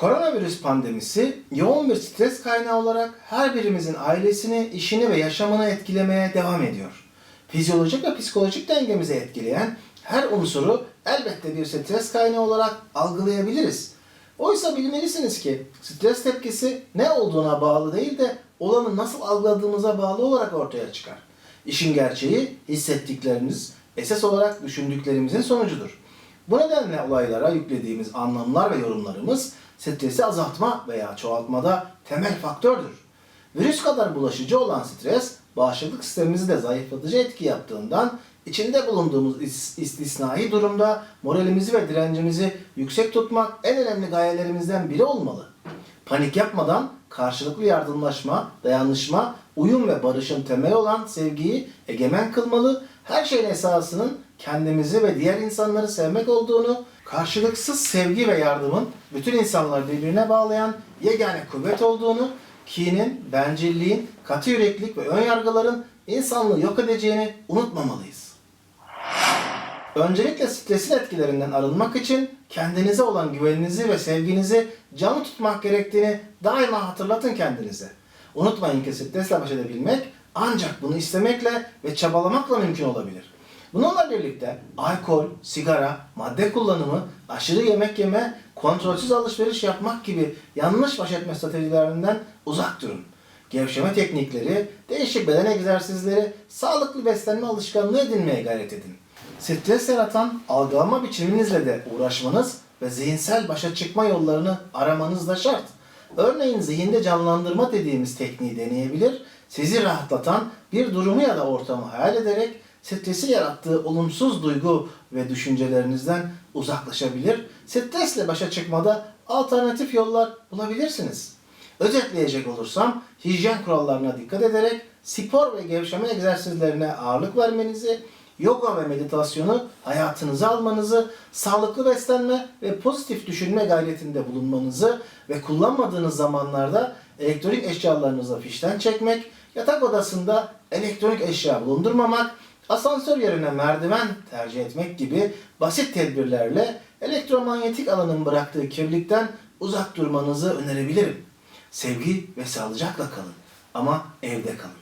Koronavirüs pandemisi yoğun bir stres kaynağı olarak her birimizin ailesini, işini ve yaşamını etkilemeye devam ediyor. Fizyolojik ve psikolojik dengemizi etkileyen her unsuru elbette bir stres kaynağı olarak algılayabiliriz. Oysa bilmelisiniz ki stres tepkisi ne olduğuna bağlı değil de olanı nasıl algıladığımıza bağlı olarak ortaya çıkar. İşin gerçeği hissettiklerimiz esas olarak düşündüklerimizin sonucudur. Bu nedenle olaylara yüklediğimiz anlamlar ve yorumlarımız stresi azaltma veya çoğaltmada temel faktördür. Virüs kadar bulaşıcı olan stres, bağışıklık sistemimizi de zayıflatıcı etki yaptığından içinde bulunduğumuz is- istisnai durumda moralimizi ve direncimizi yüksek tutmak en önemli gayelerimizden biri olmalı. Panik yapmadan karşılıklı yardımlaşma, dayanışma, uyum ve barışın temeli olan sevgiyi egemen kılmalı, her şeyin esasının kendimizi ve diğer insanları sevmek olduğunu, karşılıksız sevgi ve yardımın bütün insanları birbirine bağlayan yegane kuvvet olduğunu, kinin, bencilliğin, katı yüreklilik ve önyargıların insanlığı yok edeceğini unutmamalıyız. Öncelikle stresin etkilerinden arınmak için kendinize olan güveninizi ve sevginizi canlı tutmak gerektiğini daima hatırlatın kendinize. Unutmayın ki stresle baş edebilmek ancak bunu istemekle ve çabalamakla mümkün olabilir. Bununla birlikte alkol, sigara, madde kullanımı, aşırı yemek yeme, kontrolsüz alışveriş yapmak gibi yanlış baş etme stratejilerinden uzak durun. Gevşeme teknikleri, değişik beden egzersizleri, sağlıklı beslenme alışkanlığı edinmeye gayret edin. Stres yaratan algılama biçiminizle de uğraşmanız ve zihinsel başa çıkma yollarını aramanız da şart. Örneğin zihinde canlandırma dediğimiz tekniği deneyebilir, sizi rahatlatan bir durumu ya da ortamı hayal ederek stresi yarattığı olumsuz duygu ve düşüncelerinizden uzaklaşabilir, stresle başa çıkmada alternatif yollar bulabilirsiniz. Özetleyecek olursam hijyen kurallarına dikkat ederek spor ve gevşeme egzersizlerine ağırlık vermenizi, yoga ve meditasyonu hayatınıza almanızı, sağlıklı beslenme ve pozitif düşünme gayretinde bulunmanızı ve kullanmadığınız zamanlarda elektronik eşyalarınızı fişten çekmek, yatak odasında elektronik eşya bulundurmamak, asansör yerine merdiven tercih etmek gibi basit tedbirlerle elektromanyetik alanın bıraktığı kirlilikten uzak durmanızı önerebilirim. Sevgi ve sağlıcakla kalın ama evde kalın.